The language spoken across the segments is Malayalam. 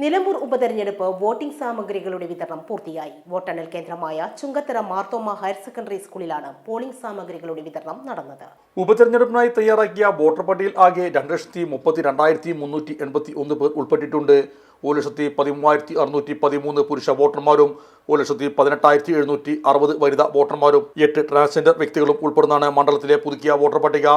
നിലമ്പൂർ ഉപതെരഞ്ഞെടുപ്പ് വോട്ടിംഗ് സാമഗ്രികളുടെ വിതരണം പൂർത്തിയായി. വോട്ടെണ്ണൽ കേന്ദ്രമായ ചുങ്കത്തറ മാർത്തോമ ഹയർ സെക്കൻഡറി സ്കൂളിലാണ് പോളിംഗ് സാമഗ്രികളുടെ വിതരണം നടന്നത്. ഉപതെരഞ്ഞെടുപ്പിനായി തയ്യാറാക്കിയ വോട്ടർ പട്ടികയിൽ ആകെ രണ്ട് ലക്ഷത്തി മുപ്പത്തി രണ്ടായിരത്തി മുന്നൂറ്റി എൺപത്തി ഒന്ന് പേർ ഉൾപ്പെട്ടിട്ടുണ്ട്. ഒരു ലക്ഷത്തി പതിമൂവായിരത്തി അറുന്നൂറ്റി പതിമൂന്ന് പുരുഷ വോട്ടർമാരും ഒരു ലക്ഷത്തി പതിനെട്ടായിരത്തി എഴുന്നൂറ്റി അറുപത് വനിതാ വോട്ടർമാരും എട്ട് ട്രാൻസ്ജെൻഡർ വ്യക്തികളും ഉൾപ്പെടുന്നതാണ് മണ്ഡലത്തിലെ പുതുക്കിയ വോട്ടർ പട്ടിക.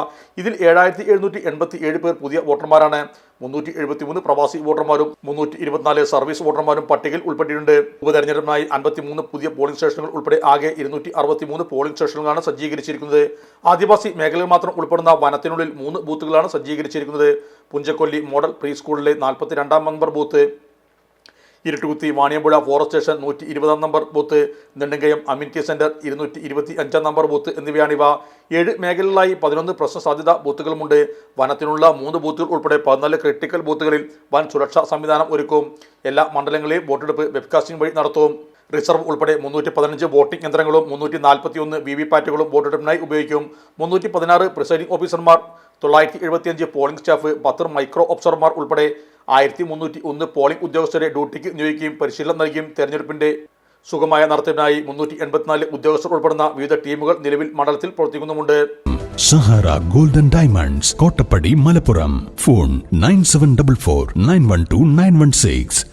ഇതിൽ ഏഴായിരത്തി എഴുന്നൂറ്റി എൺപത്തി ഏഴ് പേർ പുതിയ വോട്ടർമാരാണ്. മുന്നൂറ്റി എഴുപത്തി മൂന്ന് പ്രവാസി വോട്ടർമാരും മുന്നൂറ്റി ഇരുപത്തിനാല് സർവീസ് വോട്ടർമാരും പട്ടികയിൽ ഉൾപ്പെട്ടിട്ടുണ്ട്. ഉപതെരഞ്ഞെടുപ്പിനായി അൻപത്തിമൂന്ന് പുതിയ പോളിംഗ് സ്റ്റേഷനുകൾ ഉൾപ്പെടെ ആകെ ഇരുന്നൂറ്റി അറുപത്തി മൂന്ന് പോളിംഗ് സ്റ്റേഷനുകളാണ് സജ്ജീകരിച്ചിരിക്കുന്നത്. ആദിവാസി മേഖലയിൽ മാത്രം ഉൾപ്പെടുന്ന വനത്തിനുള്ളിൽ മൂന്ന് ബൂത്തുകളാണ് സജ്ജീകരിച്ചിരിക്കുന്നത്. പുഞ്ചക്കൊല്ലി മോഡൽ പ്രീ സ്കൂളിലെ നാൽപ്പത്തി രണ്ടാം number booth Iruttukuthi Vaniyampuzha forest station നൂറ്റി ഇരുപതാം number booth Nedungayam community centre ഇരുന്നൂറ്റി ഇരുപത്തി അഞ്ചാം നമ്പർ ബൂത്ത് എന്നിവയാണിവ. ഏഴ് മേഖലകളിലായി പതിനൊന്ന് പ്രശ്ന സാധ്യത ബൂത്തുകളുമുണ്ട്. വനത്തിനുള്ള മൂന്ന് ബൂത്തുകൾ ഉൾപ്പെടെ പതിനാല് ക്രിട്ടിക്കൽ ബൂത്തുകളിൽ വൻ സുരക്ഷാ സംവിധാനം ഒരുക്കും. എല്ലാ മണ്ഡലങ്ങളെയും വോട്ടെടുപ്പ് വെബ്കാസ്റ്റിംഗ് വഴി നടത്തും. റിസർവ് ഉൾപ്പെടെ മുന്നൂറ്റി പതിനഞ്ച് വോട്ടിംഗ് യന്ത്രങ്ങളും മുന്നൂറ്റി നാൽപ്പത്തി ഒന്ന് വി വി പാറ്റുകളും വോട്ടെടുപ്പിനായി ഉപയോഗിക്കും. മുന്നൂറ്റി പതിനാറ് പ്രിസൈഡിംഗ് ഓഫീസർമാർ തൊള്ളായിരത്തി എഴുപത്തിയഞ്ച് പോളിംഗ് സ്റ്റാഫ് പത്ത് മൈക്രോ ഓഫീസർമാർ ഉൾപ്പെടെ ആയിരത്തി മുന്നൂറ്റി ഒന്ന് പോളിംഗ് ഉദ്യോഗസ്ഥരെ ഡ്യൂട്ടിക്ക് നിയോഗിക്കുകയും പരിശീലനം നൽകിയും തെരഞ്ഞെടുപ്പിന്റെ സുഗമായ നടത്തിപ്പിനായി മുന്നൂറ്റി എൺപത്തിനാല് ഉദ്യോഗസ്ഥർ ഉൾപ്പെടുന്ന വിവിധ ടീമുകൾ നിലവിൽ മണ്ഡലത്തിൽ പ്രവർത്തിക്കുന്നുമുണ്ട്. Sahara golden diamonds Kottappadi Malappuram. Phone nine seven double four nine one two nine one six.